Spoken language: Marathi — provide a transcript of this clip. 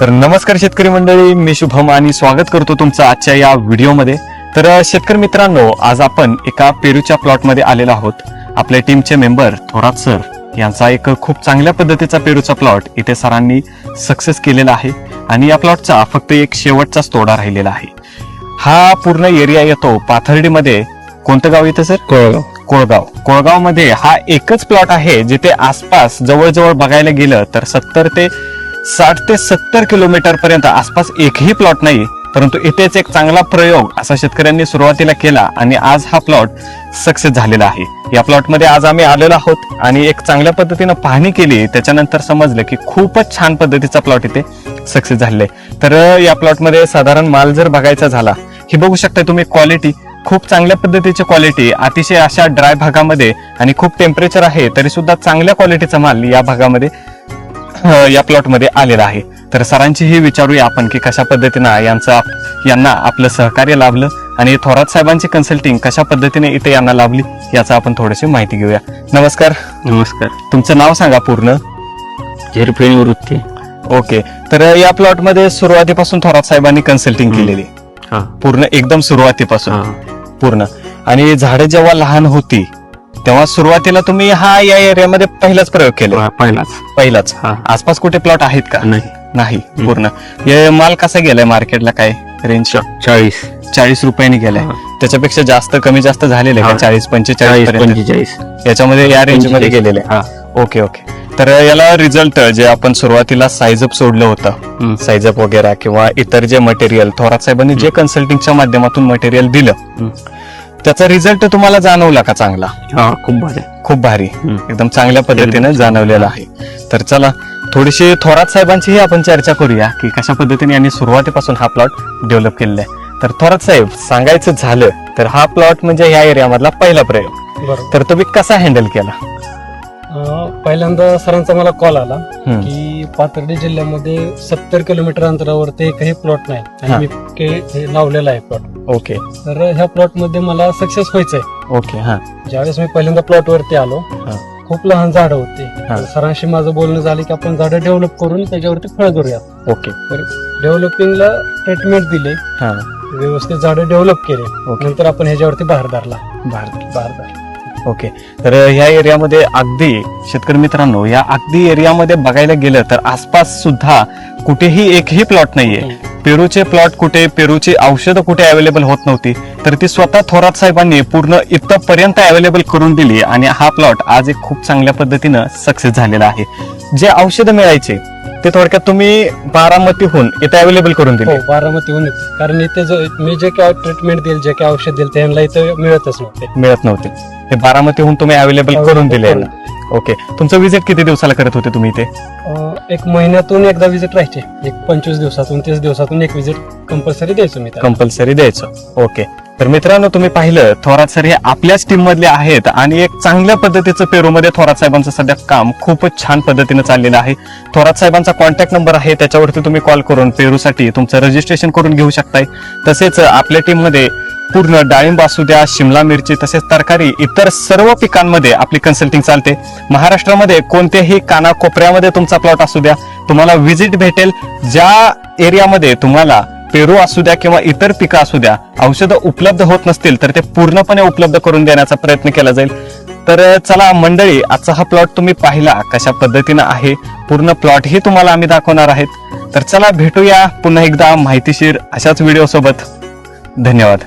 तर नमस्कार शेतकरी मंडळी मी शुभम आणि स्वागत करतो तुमचं आजच्या या व्हिडिओमध्ये. तर शेतकरी मित्रांनो आज आपण एका पेरूच्या प्लॉटमध्ये आलेलो आहोत. आपल्या टीमचे मेंबर थोरात सर यांचा एक खूप चांगल्या पद्धतीचा पेरूचा प्लॉट इथे सरांनी सक्सेस केलेला आहे आणि या प्लॉटचा फक्त एक शेवटचाच तोडा राहिलेला आहे. हा पूर्ण एरिया येतो पाथर्डीमध्ये. कोणतं गाव येतं सर? कोळगाव. कोळगाव. कोळगावमध्ये हा एकच प्लॉट आहे जिथे आसपास जवळजवळ बघायला गेलं तर सत्तर ते साठ ते सत्तर किलोमीटर पर्यंत आसपास एकही प्लॉट नाही परंतु इथेच एक चांगला प्रयोग असा शेतकऱ्यांनी सुरुवातीला केला आणि आज हा प्लॉट सक्सेस झालेला आहे. या प्लॉटमध्ये आज आम्ही आलेलो आहोत आणि एक चांगल्या पद्धतीनं पाहणी केली त्याच्यानंतर समजलं की खूपच छान पद्धतीचा प्लॉट इथे सक्सेस झालेला आहे. तर या प्लॉटमध्ये साधारण माल जर बघायचा झाला हे बघू शकता तुम्ही क्वालिटी खूप चांगल्या पद्धतीची क्वालिटी अतिशय अशा ड्राय भागामध्ये आणि खूप टेम्परेचर आहे तरी सुद्धा चांगल्या क्वालिटीचा माल या भागामध्ये या प्लॉटमध्ये आलेला आहे. तर सरांची ही विचारूया आपण की कशा पद्धतीनं यांचं यांना आपलं सहकार्य लाभलं आणि थोरात साहेबांची कन्सल्टिंग कशा पद्धतीने इथे यांना लाभली याचा आपण थोडीशी माहिती घेऊया. नमस्कार. नमस्कार. तुमचं नाव सांगा पूर्ण. झेरफेणी वृत्ती. ओके. तर या प्लॉटमध्ये सुरुवातीपासून थोरात साहेबांनी कन्सल्टिंग. केलेली. पूर्ण एकदम सुरुवातीपासून. पूर्ण. आणि झाडं जेव्हा लहान होती तेव्हा सुरुवातीला तुम्ही हा या एरियामध्ये पहिलाच प्रयोग केला. पहिलाच. पहिलाच. हा. आसपास कुठे प्लॉट आहेत का? नाही. नाही पूर्ण. हे माल कसा गेलाय मार्केटला काय रेंज चाळीस. चाळीस रुपयांनी गेलाय. हा. त्याच्यापेक्षा जास्त कमी जास्त झालेले का? हा. चाळीस पंचेचाळीस चाळीस पर्यंत. पंचेचाळीस. याच्यामध्ये या रेंजमध्ये. गेलेले. हा. Okay okay. तर याला रिझल्ट जे आपण सुरुवातीला साईजअप सोडलं होतं हम्म. साईजअप वगैरे किंवा इतर जे मटेरियल थोरात साहेबांनी जे कन्सल्टिंगच्या माध्यमातून मटेरियल दिलं हम्म. त्याचा रिझल्ट तुम्हाला जाणवला का चांगला? हा खूप भारी. खूप भारी. एकदम चांगल्या पद्धतीने जाणवलेला आहे. तर चला थोडीशी थोरात साहेबांचीही आपण चर्चा करूया की कशा पद्धतीने यांनी सुरुवातीपासून हा प्लॉट डेव्हलप केलेला आहे. तर थोरात साहेब सांगायचं झालं तर हा प्लॉट म्हणजे या एरियामधला पहिला प्रयोग. तर तुम्ही कसा हँडल केला? पहिल्यांदा सरांचा मला कॉल आला. की पाथर्डी जिल्ह्यामध्ये सत्तर किलोमीटर अंतरावरती एकही प्लॉट नाही. आणि मी के- लावलेला आहे प्लॉट ओके. तर ह्या प्लॉटमध्ये मला सक्सेस व्हायचंय. ओके हा. ज्यावेळेस मी पहिल्यांदा प्लॉट वरती आलो हा. खूप लहान झाडं होती. हा. सरांशी माझं बोलणं झालं की आपण झाडं डेव्हलप करून त्याच्यावरती फळ करूया ओके. डेव्हलपिंगला ट्रीटमेंट दिले. हा. व्यवस्थित झाडं डेव्हलप केले. ओके. नंतर आपण ह्याच्यावरती बाहेर धरला. भारत बाहेर धरला. ओके. तर ह्या एरियामध्ये अगदी शेतकरी मित्रांनो या अगदी एरियामध्ये बघायला गेलं तर आसपास सुद्धा कुठेही एकही प्लॉट नाहीये. पेरूचे प्लॉट कुठे पेरूची औषधं कुठे अवेलेबल होत नव्हती तर ती स्वतः थोरात साहेबांनी पूर्ण इथपर्यंत अवेलेबल करून दिली आणि हा प्लॉट आज एक खूप चांगल्या पद्धतीनं सक्सेस झालेला आहे. जे औषधं मिळायचे ते थोडक्यात तुम्ही बारामतीहून इथे अवेलेबल करून हो दिले. बारामतीहून येते कारण इथे जो मी जे काय ट्रीटमेंट देईल जे काय औषध देईल त्यांना इथं मिळतच नव्हते. मिळत नव्हते. हे बारामतीहून तुम्ही अवेलेबल करून दिले करून. ओके तुमचं विजिट किती दिवसाला करत होते तुम्ही इथे? अं, एक महिन्यातून एकदा विजिट राहायचे. एक पंचवीस दिवसातून तीस दिवसातून एक विजिट कंपल्सरी द्यायचो मी त्याला. कंपल्सरी द्यायचं. ओके तर मित्रांनो तुम्ही पाहिलं थोरात सर हे आपल्याच टीम मधले आहेत आणि एक चांगल्या पद्धतीचं पेरूमध्ये थोरात साहेबांचं सध्या काम खूपच छान पद्धतीने चाललेलं आहे. थोरात साहेबांचा कॉन्टॅक्ट नंबर आहे त्याच्यावरती तुम्ही कॉल करून पेरूसाठी तुमचं रजिस्ट्रेशन करून घेऊ शकताय. तसेच आपल्या टीममध्ये पूर्ण डाळिंब असू द्या शिमला मिरची तसेच तरकारी इतर सर्व पिकांमध्ये आपली कन्सल्टिंग चालते. महाराष्ट्रामध्ये कोणत्याही कानाकोपऱ्यामध्ये तुमचा प्लॉट असू द्या तुम्हाला व्हिजिट भेटेल. ज्या एरियामध्ये तुम्हाला पेरू असू द्या किंवा इतर पिकं असू द्या औषधं उपलब्ध होत नसतील तर ते पूर्णपणे उपलब्ध करून देण्याचा प्रयत्न केला जाईल. तर चला मंडळी आजचा हा प्लॉट तुम्ही पाहिला कशा पद्धतीनं आहे. पूर्ण प्लॉटही तुम्हाला आम्ही दाखवणार आहेत. तर चला भेटूया पुन्हा एकदा माहितीशीर अशाच व्हिडिओ सोबत. धन्यवाद.